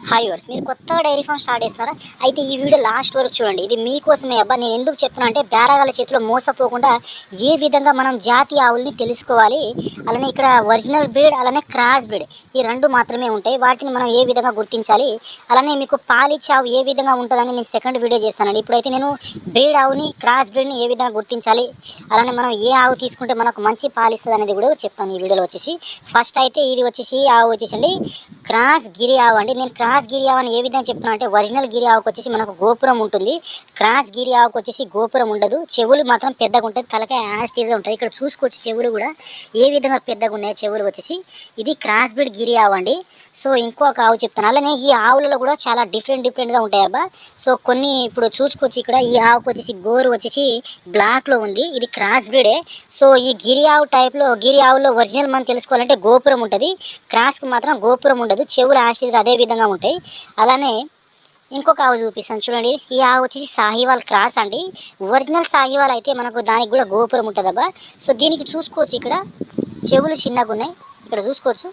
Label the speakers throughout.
Speaker 1: Hi verse మీరు కొత్తగా dairy farm start చేస్తున్నారా? అయితే ఈ వీడియో లాస్ట్ వరకు చూడండి. ఇది మీకోసమే అబ్బా నేను ఎందుకు చెప్తున్నా అంటే బేరగాల చేతిలో మోసపోకుండా ఏ విధంగా మనం జాతి ఆవుల్ని తెలుసుకోవాలి అలానే ఇక్కడ ఒరిజినల్ బ్రీడ్ అలానే క్రాస్ బ్రీడ్ ఈ రెండు మాత్రమే ఉంటాయి. వాటిని మనం ఏ విధంగా గుర్తించాలి అలానే మీకు పాలిచ్చే ఆవు ఏ విధంగా ఉంటుందని నేను సెకండ్ వీడియో చేస్తానండి. ఇప్పుడైతే నేను బ్రీడ్ ఆవుని క్రాస్ బ్రీడ్ని ఏ విధంగా గుర్తించాలి అలానే మనం ఏ ఆవు తీసుకుంటే మనకు మంచి పాలిస్తుంది అనేది కూడా చెప్తాను ఈ వీడియోలో వచ్చేసి. ఫస్ట్ అయితే ఇది వచ్చేసి ఆవు వచ్చేసండి. క్రాస్ గిరి ఆవు అండి. నేను క్రాస్ గిరి ఆవు అని ఏ విధంగా చెప్తున్నా అంటే ఒరిజినల్ గిరి ఆవుకు వచ్చేసి మనకు గోపురం ఉంటుంది. క్రాస్ గిరి ఆవుకు వచ్చేసి గోపురం ఉండదు. చెవులు మాత్రం పెద్దగా ఉంటుంది తలకాయ యాస్టీస్గా ఉంటుంది ఇక్కడ చూసుకోవచ్చు చెవులు కూడా ఏ విధంగా పెద్దగా ఉన్నాయో చెవులు వచ్చేసి. ఇది క్రాస్ బ్రీడ్ గిరి ఆవు అండి. సో ఇంకొక ఆవు చెప్తాను అలానే ఈ ఆవులలో కూడా చాలా డిఫరెంట్ డిఫరెంట్గా ఉంటాయి అబ్బా. సో కొన్ని ఇప్పుడు చూసుకోవచ్చు ఇక్కడ. ఈ ఆవుకు వచ్చేసి గోరు వచ్చేసి బ్లాక్లో ఉంది. ఇది క్రాస్ బ్రీడే. సో ఈ గిరి ఆవు టైప్లో గిరి ఆవులో ఒరిజినల్ మనం తెలుసుకోవాలంటే గోపురం ఉంటుంది. క్రాస్కి మాత్రం గోపురం ఉండదు. చెవులు యాసిడ్గా అదే విధంగా ఉంటాయి. అలానే ఇంకొక ఆవు చూపిస్తాను. చూడండి ఈ ఆవు వచ్చేసి సాహివాల్ క్రాస్ అండి. ఒరిజినల్ సాహివాల్ అయితే మనకు దానికి కూడా గోపురం ఉంటుందబ్బా సో దీనికి చూసుకోవచ్చు ఇక్కడ. చెవులు చిన్నగా ఉన్నాయి. ఇక్కడ చూసుకోవచ్చు.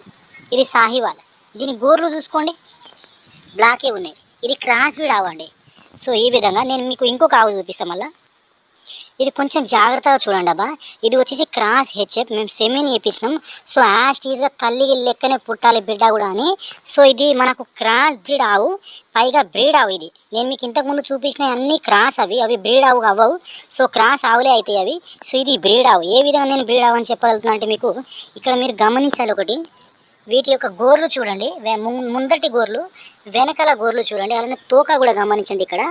Speaker 1: ఇది సాహివాల్. దీని గోర్లు చూసుకోండి. బ్లాకే ఉన్నాయి. ఇది క్రాస్ బ్రీడ్ ఆవు అండి. సో ఈ విధంగా నేను మీకు ఇంకొక ఆవు చూపిస్తాను మళ్ళీ. ఇది కొంచెం జాగ్రత్తగా చూడండి అబ్బా. ఇది వచ్చేసి క్రాస్ హెచ్ఎఫ్. మేము సెమీని వేయించినాం సో యాస్టీస్గా తల్లి లెక్కనే పుట్టాలి బిడ్డ కూడా అని. సో ఇది మనకు క్రాస్ బ్రీడ్ ఆవు. పైగా బ్రీడ్ ఆవు ఇది. నేను మీకు ఇంతకుముందు చూపించిన అన్ని క్రాస్ అవి. అవి బ్రీడ్ ఆవు అవ్వవు. సో క్రాస్ ఆవులే అవుతాయి అవి. సో ఇది బ్రీడ్ ఆవు. ఏ విధంగా నేను బ్రీడ్ ఆవు అని చెప్పగలుగుతున్నా అంటే మీకు ఇక్కడ మీరు గమనించాలి ఒకటి. వీటి యొక్క గోర్లు చూడండి. ముందటి గోర్లు వెనకాల గోర్లు చూడండి. అలానే తోక కూడా గమనించండి ఇక్కడ.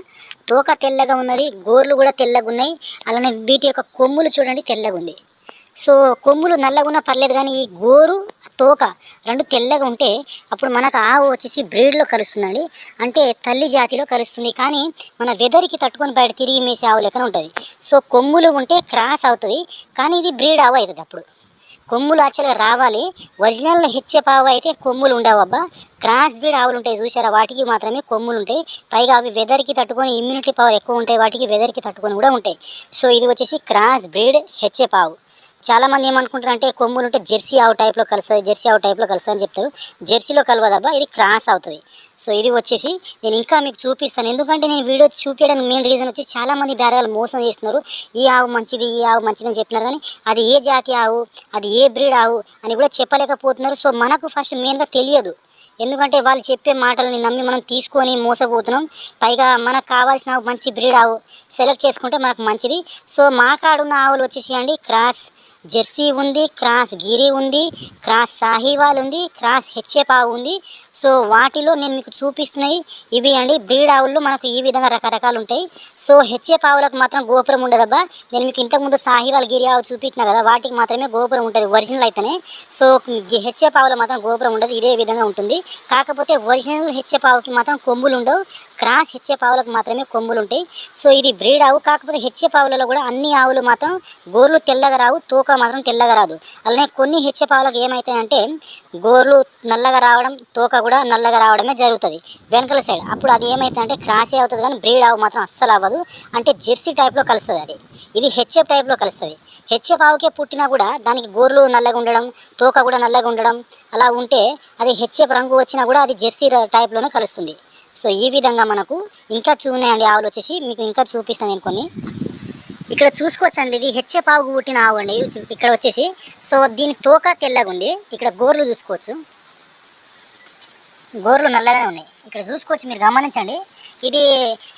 Speaker 1: తోక తెల్లగా ఉన్నది గోర్లు కూడా తెల్లగా ఉన్నాయి. అలానే వీటి యొక్క కొమ్ములు చూడండి తెల్లగా ఉంది. సో కొమ్ములు నల్లగా ఉన్నా పర్లేదు కానీ ఈ గోరు తోక రెండు తెల్లగా ఉంటే అప్పుడు మనకు ఆవు వచ్చేసి బ్రీడ్లో కలుస్తుందండి. అంటే తల్లి జాతిలో కలుస్తుంది. కానీ మన వెదర్కి తట్టుకొని బయట తిరిగి మేసే ఆవు లెక్కన ఉంటుంది. సో కొమ్ములు ఉంటే క్రాస్ అవుతుంది. కానీ ఇది బ్రీడ్ ఆవు అవుతుంది అప్పుడు. కొమ్ములు యాక్చువల్గా రావాలి. ఒరిజినల్ హెచ్చే పావు అయితే కొమ్ములు ఉండవు అబ్బా. క్రాస్ బ్రీడ్ ఆవులు ఉంటాయి చూసారా వాటికి మాత్రమే కొమ్ములు ఉంటాయి. పైగా అవి వెదర్కి తట్టుకొని ఇమ్యూనిటీ పవర్ ఎక్కువ ఉంటాయి వాటికి వెదర్కి తట్టుకొని కూడా ఉంటాయి. సో ఇది వచ్చేసి క్రాస్ బ్రీడ్ హెచ్చే పావు. చాలామంది ఏమనుకుంటారు అంటే కొమ్ములు ఉంటే జెర్సీ ఆవు టైప్లో కలుస్తుంది జెర్సీ ఆవు టైప్లో కలుస్తుంది అని చెప్తారు. జెర్సీలో కలవదబ్బా ఇది క్రాస్ అవుతుంది. సో ఇది వచ్చేసి నేను ఇంకా మీకు చూపిస్తాను. ఎందుకంటే నేను వీడియో చూపించడానికి మెయిన్ రీజన్ వచ్చి చాలామంది బేరగాలు మోసం చేస్తున్నారు. ఈ ఆవు మంచిది ఈ ఆవు మంచిది అని చెప్తున్నారు కానీ అది ఏ జాతి ఆవు అది ఏ బ్రీడ్ ఆవు అని కూడా చెప్పలేకపోతున్నారు. సో మనకు ఫస్ట్ మెయిన్గా తెలియదు. ఎందుకంటే వాళ్ళు చెప్పే మాటలని నమ్మి మనం తీసుకొని మోసపోతున్నాం. పైగా మనకు కావాల్సిన మంచి బ్రీడ్ ఆవు సెలెక్ట్ చేసుకుంటే మనకు మంచిది. సో మా కాడున్న ఆవులు వచ్చేసి అండి క్రాస్. జెర్సీ ఉంది క్రాస్ గిరి ఉంది క్రాస్ సాహివాల్ ఉంది క్రాస్ హెచ్ఎఫ్ ఉంది. సో వాటిలో నేను మీకు చూపిస్తున్నాయి. ఇవి అండి బ్రీడ్ ఆవుల్లో మనకు ఈ విధంగా రకరకాలు ఉంటాయి. సో హెచ్ఎఫ్ ఆవులకు మాత్రం గోపురం ఉండదబ్బా. నేను మీకు ఇంతకుముందు సాహివాల్ గిరి ఆవు చూపించిన కదా వాటికి మాత్రమే గోపురం ఉంటుంది ఒరిజినల్ అయితేనే. సో హెచ్ఎఫ్ ఆవులో మాత్రం గోపురం ఉండదు ఇదే విధంగా ఉంటుంది. కాకపోతే ఒరిజినల్ హెచ్ఎఫ్ ఆవుకి మాత్రం కొమ్ములు ఉండవు క్రాస్ హెచ్ఎఫ్ ఆవులకు మాత్రమే కొమ్ములు ఉంటాయి. సో ఇది బ్రీడ్ ఆవు కాకపోతే హెచ్ఎఫ్ ఆవులలో కూడా అన్ని ఆవులు మాత్రం గోర్లు తెల్లగా రావు తోక మాత్రం తెల్లగా రాదు. అలానే కొన్ని హెచ్ఎఫ్ ఆవులకు ఏమవుతాయంటే గోర్లు నల్లగా రావడం తోక కూడా నల్లగా రావడమే జరుగుతుంది. వెనకల సైడ్ అప్పుడు అది ఏమవుతుందంటే క్రాసే అవుతుంది కానీ బ్రీడ్ ఆవు మాత్రం అస్సలు అవ్వదు. అంటే జెర్సీ టైప్లో కలుస్తుంది అది. ఇది హెచ్ఎఫ్ టైప్లో కలుస్తుంది. హెచ్ఎఫ్ ఆవుకే పుట్టినా కూడా దానికి గోర్లు నల్లగా ఉండడం తోక కూడా నల్లగా ఉండడం అలా ఉంటే అది హెచ్ఎఫ్ రంగు వచ్చినా కూడా అది జెర్సీ టైప్లోనే కలుస్తుంది. సో ఈ విధంగా మనకు ఇంకా చూనాయండి ఆవులు వచ్చేసి మీకు ఇంకా చూపిస్తాను నేను కొన్ని. ఇక్కడ చూసుకోవచ్చండి ఇది హెచ్ఎఫ్ ఆవుకు పుట్టిన ఆవు అండి. ఇక్కడ వచ్చేసి సో దీని తోక తెల్లగా ఉంది ఇక్కడ గోర్లు చూసుకోవచ్చు. గోర్లు నల్లగానే ఉన్నాయి. ఇక్కడ చూసుకోవచ్చు మీరు గమనించండి. ఇది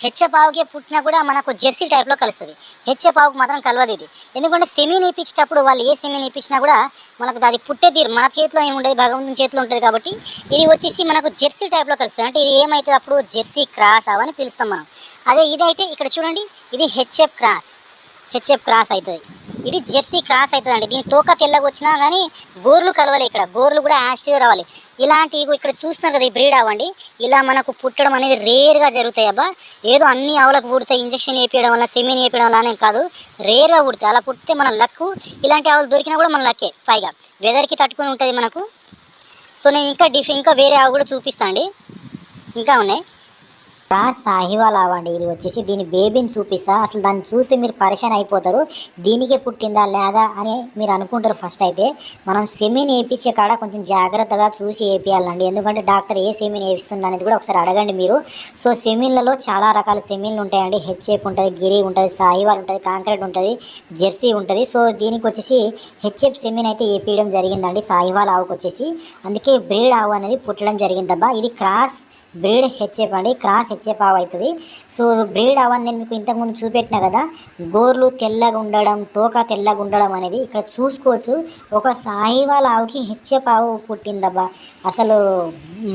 Speaker 1: హెచ్ఎఫ్ పుట్టినా కూడా మనకు జెర్సీ టైప్లో కలుస్తుంది. హెచ్ఎఫ్ మాత్రం కలవదు ఇది. ఎందుకంటే సెమీ నేపించేటప్పుడు వాళ్ళు ఏ సెమీ నేపించినా కూడా మనకు అది పుట్టే తీరు మన చేతిలో ఏముండేది భగవంతుని చేతిలో ఉంటుంది కాబట్టి ఇది వచ్చేసి మనకు జెర్సీ టైప్లో కలుస్తుంది. అంటే ఇది ఏమైతుంది అప్పుడు? జెర్సీ క్రాస్ అవని అని పిలుస్తాం మనం. అదే ఇదైతే ఇక్కడ చూడండి ఇది హెచ్ఎఫ్ క్రాస్. హెచ్ఎఫ్ క్రాస్ అవుతుంది. ఇది జెర్సీ క్రాస్ అవుతుంది అండి దీని తోక తెల్లగా వచ్చినా కానీ గోర్లు కలవాలి ఇక్కడ. గోర్లు కూడా యాస్టివ్ రావాలి. ఇలాంటి ఇగో ఇక్కడ చూస్తున్నారు కదా ఈ బ్రీడ్ అవ్వండి ఇలా మనకు పుట్టడం అనేది రేర్గా జరుగుతాయి అబ్బా. ఏదో అన్ని ఆవులకు పుడతాయి. ఇంజక్షన్ వేపించడం వల్ల సెమీని వేపించడం వల్ల అనేది కాదు. రేర్గా పుడతాయి. అలా పుడితే మన లక్కు ఇలాంటి ఆవులు దొరికినా కూడా మన లక్కే పైగా. వెదర్కి తట్టుకొని ఉంటుంది మనకు. సో నేను ఇంకా డిఫ్ ఇంకా వేరే ఆవు కూడా చూపిస్తాను అండి. ఇంకా ఉన్నాయి. క్రాస్ సాహివాల్ అవ్వండి ఇది వచ్చేసి దీని బేబీని చూపిస్తా. అసలు దాన్ని చూసి మీరు పరిచయం అయిపోతారు. దీనికే పుట్టిందా లేదా అని మీరు అనుకుంటారు ఫస్ట్ అయితే. మనం సెమీని వేయించే కాడ కొంచెం జాగ్రత్తగా చూసి వేపియాలండి ఎందుకంటే డాక్టర్ ఏ సెమీని వేపిస్తుండ అనేది కూడా ఒకసారి అడగండి మీరు. సో సెమీన్లలో చాలా రకాల సెమీన్లు ఉంటాయండి. హెచ్ఎఫ్ ఉంటుంది గిరి ఉంటుంది సాహివాల్ ఉంటుంది కాంక్రీట్ ఉంటుంది జెర్సీ ఉంటుంది. సో దీనికి వచ్చేసి హెచ్ఎఫ్ సెమీన్ అయితే వేపించడం జరిగిందండి సాహివాల్ ఆవుకు వచ్చేసి. అందుకే బ్రీడ్ ఆవు అనేది పుట్టడం జరిగిందబ్బా. ఇది క్రాస్ బ్రీడ్ హెచ్ఎఫ్ అండి క్రాస్ హెచ్ఎఫ్ ఆవు అవుతుంది. సో బ్రీడ్ అవన్నీ నేను మీకు ఇంతకుముందు చూపెట్టిన కదా గోర్లు తెల్లగా ఉండడం తోక తెల్లగా ఉండడం అనేది ఇక్కడ చూసుకోవచ్చు. ఒక సాయివాల ఆవుకి హెచ్ఎఫ్ ఆవు పుట్టిందబ్బా. అసలు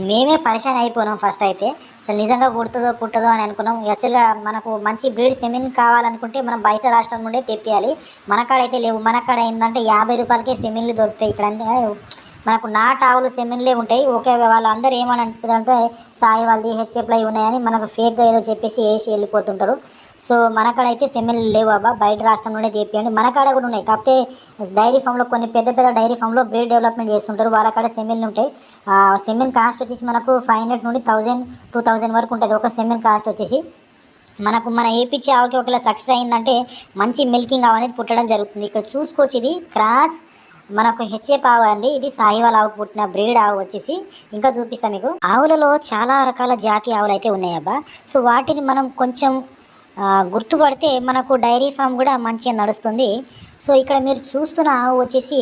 Speaker 1: మేమే పరిశాన్ అయిపోయినాం ఫస్ట్ అయితే. అసలు నిజంగా కుడుతుందో పుట్టదో అని అనుకున్నాం. యాక్చువల్గా మనకు మంచి బ్రీడ్ సెమిన్ కావాలనుకుంటే మనం బయట రాష్ట్రం నుండే తెప్పియాలి. మన కాడ అయితే లేవు. మన కాడ ఏంటంటే యాభై రూపాయలకే సెమిన్లు దొరుకుతాయి. ఇక్కడ అంటే మనకు నాటు ఆవులు సెమిన్లే ఉంటాయి. ఓకే వాళ్ళందరూ ఏమని అంటుందంటే సాయి వాళ్ళది హెచ్ఎఫ్లు ఉన్నాయని మనకు ఫేక్గా ఏదో చెప్పేసి వేసి వెళ్ళిపోతుంటారు. సో మనకాడైతే సెమెన్లు సెమిన్లు లేవు అబ్బా బయట రాష్ట్రం నుండే తెప్పియండి మనకాడ కూడా ఉన్నాయి. కాకపోతే డైరీ ఫామ్లో కొన్ని పెద్ద పెద్ద డైరీ ఫామ్లో బ్రీడ్ డెవలప్మెంట్ చేస్తుంటారు. వాళ్ళ కాడ సెమిన్లు ఉంటాయి. ఆ సెమిన్ కాస్ట్ వచ్చేసి మనకు ఫైవ్ హండ్రెడ్ నుండి థౌజండ్ టూ థౌజండ్ వరకు ఉంటుంది. ఒక సెమిన్ కాస్ట్ వచ్చేసి. మనకు మన ఏపిచ్చి ఆవుకి ఒకవేళ సక్సెస్ అయిందంటే మంచి మిల్కింగ్ ఆవు అనేది పుట్టడం జరుగుతుంది. ఇక్కడ చూసుకోవచ్చు ఇది. క్రాస్ మనకు హెచ్ఏప్ ఆవు అండి. ఇది సాహివాల్ ఆవు పుట్టిన బ్రీడ్ ఆవు వచ్చేసి ఇంకా చూపిస్తాను మీకు. ఆవులలో చాలా రకాల జాతి ఆవులు అయితే ఉన్నాయబ్బా. సో వాటిని మనం కొంచెం గుర్తుపడితే మనకు డైరీ ఫామ్ కూడా మంచిగా నడుస్తుంది. సో ఇక్కడ మీరు చూస్తున్న ఆవు వచ్చేసి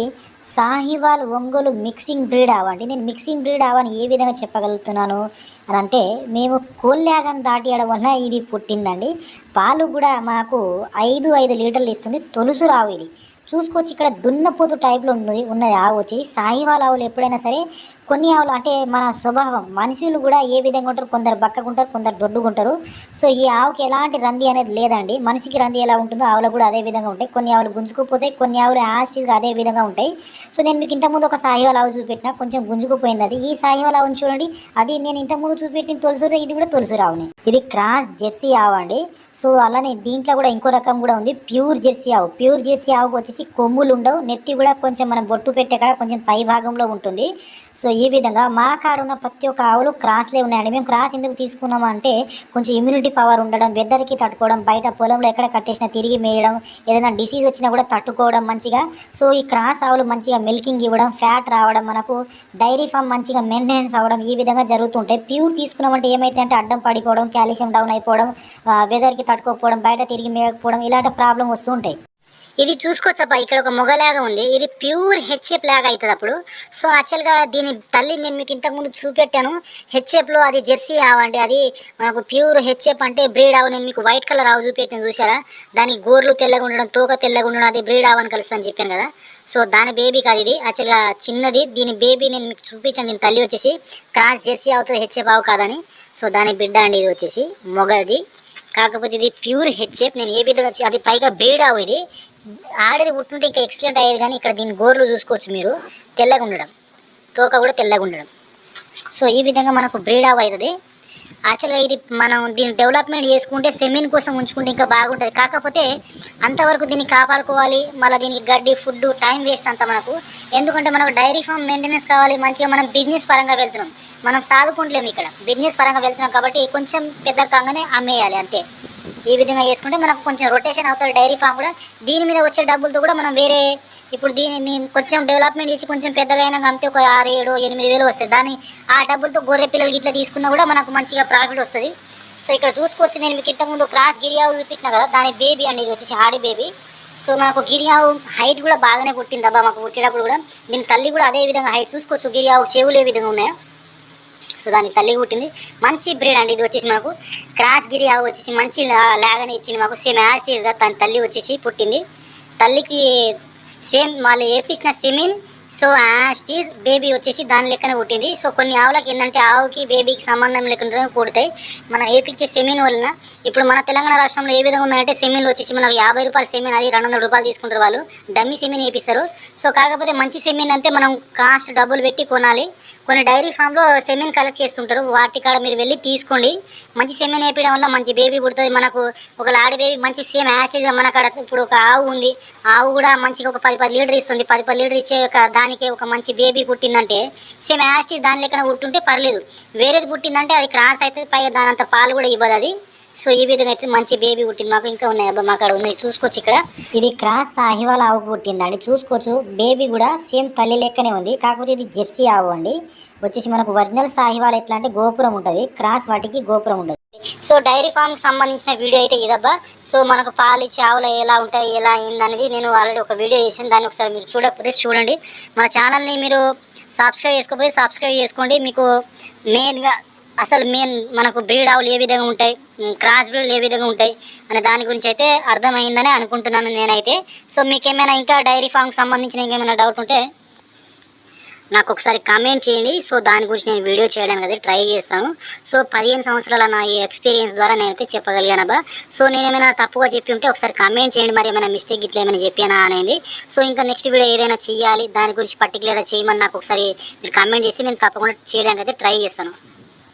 Speaker 1: సాహివాల్ ఒంగోలు మిక్సింగ్ బ్రీడ్ ఆవు అండి. నేను మిక్సింగ్ బ్రీడ్ ఆవు అని ఏ విధంగా చెప్పగలుగుతున్నాను అని అంటే మేము కోల్యాగన్ దాటియడం వల్ల ఇది పుట్టిందండి. పాలు కూడా మాకు ఐదు ఐదు లీటర్లు ఇస్తుంది. తొలుసు రావు ఇది. చూసుకోవచ్చు ఇక్కడ దున్నపోతు టైప్లో ఉన్నది ఉన్నది ఆవు వచ్చి. సాహివాల్ ఆవులు ఎప్పుడైనా సరే కొన్ని ఆవులు అంటే మన స్వభావం మనుషులు కూడా ఏ విధంగా ఉంటారు కొందరు బక్కకుంటారు కొందరు దొడ్డుకుంటారు సో ఈ ఆవుకి ఎలాంటి రంది అనేది లేదండి. మనిషికి రంది ఎలా ఉంటుందో ఆవులు కూడా అదే విధంగా ఉంటాయి. కొన్ని ఆవులు గుంజుకుపోతాయి కొన్ని ఆవులు యాస్టిస్గా అదే విధంగా ఉంటాయి. సో నేను మీకు ఇంతకుముందు ఒక సాహివాల్ ఆవు చూపెట్టిన కొంచెం గుంజుకుపోయింది అది. ఈ సాహివాల్ ఆవుని చూడండి. అది నేను ఇంతకుముందు చూపెట్టిన తొలుసు ఇది కూడా తొలుసు ఆవుని. ఇది క్రాస్ జెర్సీ ఆవు అండి. సో అలానే దీంట్లో కూడా ఇంకో రకం కూడా ఉంది. ప్యూర్ జెర్సీ ఆవు. ప్యూర్ జెర్సీ ఆవుకు వచ్చేసి కొమ్ములు ఉండవు నెత్తి కూడా కొంచెం మనం బొట్టు పెట్టే కాడ కొంచెం పై భాగంలో ఉంటుంది. సో ఈ విధంగా మా కాడ ఉన్న ప్రతి ఒక్క ఆవులు క్రాస్లే ఉన్నాయండి. మేము క్రాస్ ఎందుకు తీసుకున్నాము అంటే కొంచెం ఇమ్యూనిటీ పవర్ ఉండడం వెదర్కి తట్టుకోవడం బయట పొలంలో ఎక్కడ కట్టేసినా తిరిగి మేయడం ఏదైనా డిసీజ్ వచ్చినా కూడా తట్టుకోవడం మంచిగా. సో ఈ క్రాస్ ఆవులు మంచిగా మిల్కింగ్ ఇవ్వడం ఫ్యాట్ రావడం మనకు డైరీ ఫామ్ మంచిగా మెయింటెనెన్స్ అవ్వడం ఈ విధంగా జరుగుతుంటాయి ప్యూర్ తీసుకున్నామంటే ఏమైతే అంటే అడ్డం పడిపోవడం కాల్షియం డౌన్ అయిపోవడం వెదర్కి తట్టుకోకపోవడం బయట తిరిగి మేయకపోవడం ఇలాంటి ప్రాబ్లం వస్తూ ఉంటాయి. ఇది చూసుకోవచ్చప్ప ఇక్కడ ఒక మొగలాగా ఉంది. ఇది ప్యూర్ హెచ్ఎఫ్ లాగా అవుతుంది అప్పుడు. సో యాక్చువల్గా దీని తల్లి నేను మీకు ఇంతకుముందు చూపెట్టాను. హెచ్ఎఫ్లో అది జెర్సీ ఆవు అది మనకు ప్యూర్ హెచ్ఎఫ్ అంటే బ్రీడ్ ఆవు. నేను మీకు వైట్ కలర్ ఆవు చూపెట్టాను చూసారా దాని గోర్లు తెల్లగా ఉండడం తోక తెల్లగా ఉండడం అది బ్రీడ్ ఆవు అని కలుస్తుందని చెప్పాను కదా. సో దాని బేబీ కాదు ఇది. యాక్చువల్గా చిన్నది. దీని బేబీ నేను మీకు చూపించాను. దీని తల్లి వచ్చేసి క్రాస్ జెర్సీ అవుతుంది హెచ్ఎఫ్ ఆవు కాదని. సో దాని బిడ్డ అండి ఇది వచ్చేసి మొగది. కాకపోతే ఇది ప్యూర్ హెచ్ఎఫ్ నేను ఏ విధంగా అది పైగా బ్రీడ్ ఆవు ఇది. ఆడేది పుట్టుంటే ఇంకా ఎక్సలెంట్ అయ్యేది కానీ ఇక్కడ దీని గోర్లు చూసుకోవచ్చు మీరు. తెల్లగా ఉండడం. తోక కూడా తెల్లగా ఉండడం. సో ఈ విధంగా మనకు బ్రీడ్ ఆవ్ అవుతుంది. యాక్చువల్గా ఇది మనం దీన్ని డెవలప్మెంట్ చేసుకుంటే సెమీన్ కోసం ఉంచుకుంటే ఇంకా బాగుంటుంది. కాకపోతే అంతవరకు దీన్ని కాపాడుకోవాలి. మళ్ళీ దీనికి గడ్డి ఫుడ్ టైం వేస్ట్ అంతా మనకు. ఎందుకంటే మనకు డైరీ ఫామ్ మెయింటెనెన్స్ కావాలి. మంచిగా మనం బిజినెస్ పరంగా వెళ్తున్నాం. మనం సాదుకుంటలేము ఇక్కడ. బిజినెస్ పరంగా వెళ్తున్నాం కాబట్టి కొంచెం పెద్ద కాగానే అమ్మేయాలి అంతే. ఈ విధంగా చేసుకుంటే మనకు కొంచెం రొటేషన్ అవుతుంది డైరీ ఫామ్ కూడా. దీని మీద వచ్చే డబ్బులతో కూడా మనం వేరే ఇప్పుడు దీన్ని కొంచెం డెవలప్మెంట్ చేసి కొంచెం పెద్దగా అయినా అంతే ఒక ఆరు ఏడు ఎనిమిది వేలు వస్తుంది దాని ఆ డబ్బులతో గొర్రె పిల్లలకి ఇట్లా తీసుకున్నా కూడా మనకు మంచిగా ప్రాఫిట్ వస్తుంది. సో ఇక్కడ చూసుకోవచ్చు నేను మీకు ఇంతకుముందు క్రాస్ గిరియావు చూపించిన కదా దాని బేబీ అండి ఇది వచ్చేసి ఆడి బేబీ సో మనకు గిరియావు హైట్ కూడా బాగానే పుట్టింది అబ్బా మాకు పుట్టేటప్పుడు కూడా. దీని తల్లి కూడా అదే విధంగా హైట్ చూసుకోవచ్చు. గిరియావు చెవులు ఏ విధంగా ఉన్నాయో. సో దానికి తల్లి పుట్టింది. మంచి బ్రీడ్ అండి. ఇది వచ్చేసి మనకు క్రాస్ గిరి ఆవు వచ్చేసి మంచి లాగానే ఇచ్చింది మాకు. సేమ్ యాస్టీస్గా తన తల్లి వచ్చేసి పుట్టింది. తల్లికి సేమ్ వాళ్ళు వేపించిన semen so as it is baby వచ్చేసి దాని లెక్కనే పుట్టింది. సో కొన్ని ఆవులకి ఏంటంటే ఆవుకి బేబీకి సంబంధం లేకుండా పుడతాయి. మనం ఏపించే సెమీన్ వలన ఇప్పుడు మన తెలంగాణ రాష్ట్రంలో ఏ విధంగా ఉందంటే సెమీన్లు వచ్చేసి మనకు యాభై రూపాయల సెమిన్ అది రెండు వందల రూపాయలు తీసుకుంటారు వాళ్ళు. డమ్మీ సెమీన్ వేపిస్తారు సో కాకపోతే మంచి సెమిన్ అంటే మనం కాస్ట్ డబ్బులు పెట్టి కొనాలి. కొన్ని డైరీ ఫామ్లో సెమెన్ కలెక్ట్ చేస్తుంటారు. వాటి కాడ మీరు వెళ్ళి తీసుకోండి. మంచి సెమెన్ వేయడం వల్ల మంచి బేబీ పుడుతుంది. మనకు ఒక లాడి బేబీ మంచి సేమ్ యాస్టేజ్గా మన కాడ ఇప్పుడు ఒక ఆవు ఉంది. ఆవు కూడా మంచిగా ఒక పది పది లీటర్ ఇస్తుంది. పది పది లీటర్ ఇచ్చే ఒక దానికే ఒక మంచి బేబీ పుట్టిందంటే సేమ్ యాస్టేజ్ దాని లెక్కన పుట్టుంటే పర్లేదు. వేరేది పుట్టిందంటే అది క్రాస్ అవుతుంది. పైగా దాని అంత పాలు కూడా ఇవ్వదు అది. సో ఈ విధంగా అయితే మంచి బేబీ పుట్టింది. మాకు ఇంకా ఉన్నాయి. అబ్బా మా అక్కడ ఉన్నాయి. చూసుకోవచ్చు ఇక్కడ. ఇది క్రాస్ సాహివాల ఆవుకు పుట్టిందండి. చూసుకోవచ్చు. బేబీ కూడా సేమ్ తల్లి లెక్కనే ఉంది. కాకపోతే ఇది జెర్సీ ఆవు అండి. వచ్చేసి మనకు ఒరిజినల్ సాహివాల ఎట్లా అంటే గోపురం ఉంటుంది. క్రాస్ వాటికి గోపురం ఉంటుంది. సో డైరీ ఫామ్ సంబంధించిన వీడియో అయితే ఇదబ్బా. సో మనకు పాలు ఇచ్చే ఆవులు ఎలా ఉంటాయి ఎలా ఏందనేది నేను ఆల్రెడీ ఒక వీడియో చేసాను దాన్ని ఒకసారి మీరు చూడకపోతే చూడండి. మన ఛానల్ని మీరు సబ్స్క్రైబ్ చేసుకోకపోతే సబ్స్క్రైబ్ చేసుకోండి. మీకు మెయిన్గా అసలు మెయిన్ మనకు బ్రీడ్ ఆవులు ఏ విధంగా ఉంటాయి క్రాస్ బ్రీడ్లు ఏ విధంగా ఉంటాయి అనే దాని గురించి అయితే అర్థమైందని అనుకుంటున్నాను నేనైతే. సో మీకు ఏమైనా ఇంకా డైరీ ఫామ్కి సంబంధించిన ఇంకేమైనా డౌట్ ఉంటే నాకు ఒకసారి కామెంట్ చేయండి. సో దాని గురించి నేను వీడియో చేయడానికి అయితే ట్రై చేస్తాను. సో పదిహేను సంవత్సరాల నా ఈ ఎక్స్పీరియన్స్ ద్వారా నేనైతే చెప్పగలిగానబ్బా సో నేను ఏమైనా తప్పుగా చెప్పి ఉంటే ఒకసారి కామెంట్ చేయండి. మరి ఏమైనా మిస్టేక్ ఇట్లా ఏమైనా చెప్పానా అనేది. సో ఇంకా నెక్స్ట్ వీడియో ఏదైనా చేయాలి దాని గురించి పర్టికులర్గా చేయమని నాకు ఒకసారి మీరు కామెంట్ చేస్తే నేను తప్పకుండా చేయడానికి అయితే ట్రై చేస్తాను.